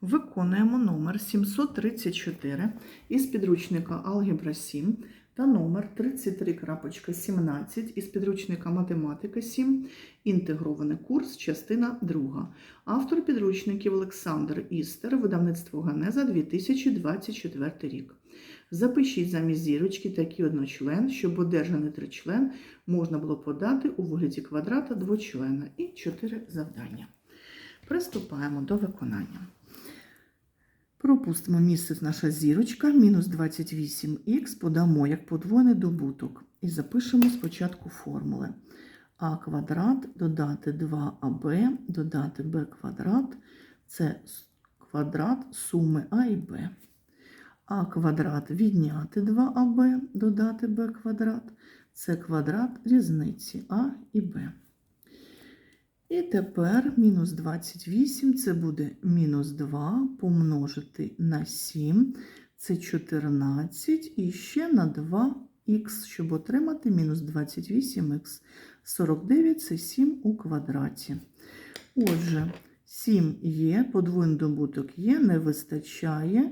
Виконуємо номер 734 із підручника Алгебра 7 та номер 33.17 із підручника Математика 7, інтегрований курс, частина 2. Автор підручників Олександр Істер, видавництво Ганеза 2024 рік. Запишіть замість зірочки такий одночлен, щоб одержаний тричлен можна було подати у вигляді квадрата двочлена і 4 завдання. Приступаємо до виконання. Пропустимо місце наша зірочка, мінус 28х, подамо як подвойний добуток. І запишемо спочатку формули. А квадрат додати 2аб, додати b квадрат це квадрат суми А і Б. А квадрат відняти 2аб, додати b квадрат це квадрат різниці А і Б. І тепер мінус 28 це буде мінус 2 помножити на 7, це 14, і ще на 2х, щоб отримати мінус 28х. 49 це 7 у квадраті. Отже, 7 є, подвоєний добуток є, не вистачає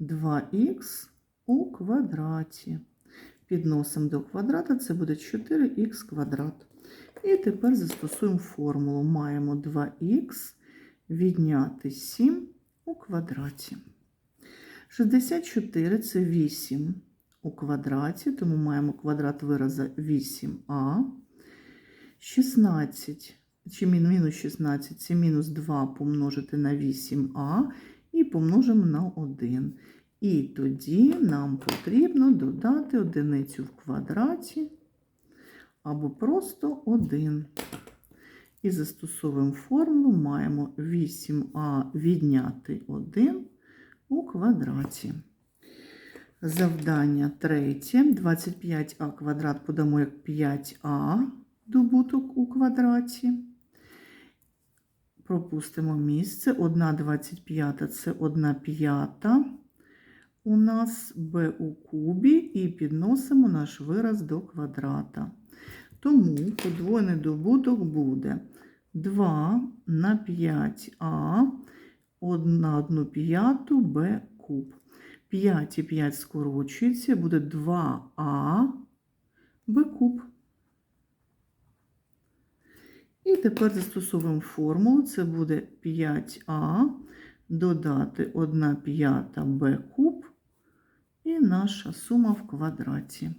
2х у квадраті. Підносимо до квадрата, це буде 4х квадрат. І тепер застосуємо формулу. Маємо 2х відняти 7 у квадраті. 64 це 8 у квадраті, тому маємо квадрат вираза 8а. 16, чи мінус 16 це мінус 2 помножити на 8а і помножимо на 1. І тоді нам потрібно додати одиницю в квадраті або просто 1. І застосовуємо формулу, маємо 8а відняти 1 у квадраті. Завдання третє. 25а квадрат подамо як 5а добуток у квадраті. Пропустимо місце. 1 25 це 1 п'ята. У нас b у кубі і підносимо наш вираз до квадрата. Тому подвоєний добуток буде 2 на 5а на 1 п'яту b куб. 5 і 5 скорочується, буде 2а b куб. І тепер застосовуємо формулу, це буде 5а додати 1 п'ята b куб і наша сума в квадраті.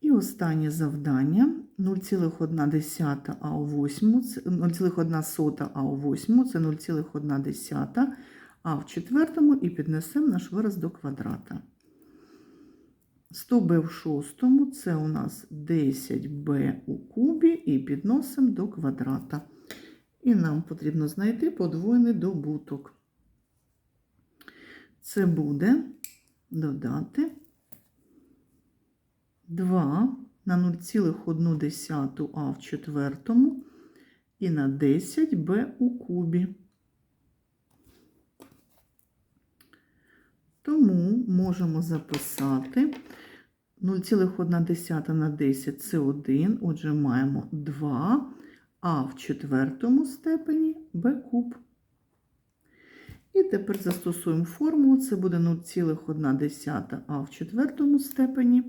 І останнє завдання 0,1 а у 8, 0,1 а у 8 це 0,1 а в четвертому і піднесемо наш вираз до квадрата. 100b в шостому це у нас 10b у кубі і підносимо до квадрата. І нам потрібно знайти подвоєний добуток. Це буде додати 2 на 0,1 а в четвертому і на 10b у кубі. Тому можемо записати 0,1 на 10 це 1, отже, маємо 2, а в четвертому степені b куб. І тепер застосуємо формулу, це буде 0,1 а в четвертому степені,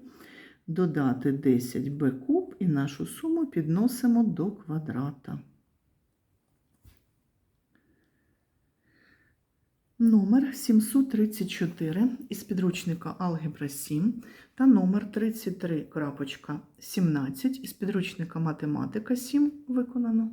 додати 10b куб і нашу суму підносимо до квадрата. Номер 734 із підручника Алгебра 7 та номер 33.17 із підручника Математика 7 виконано.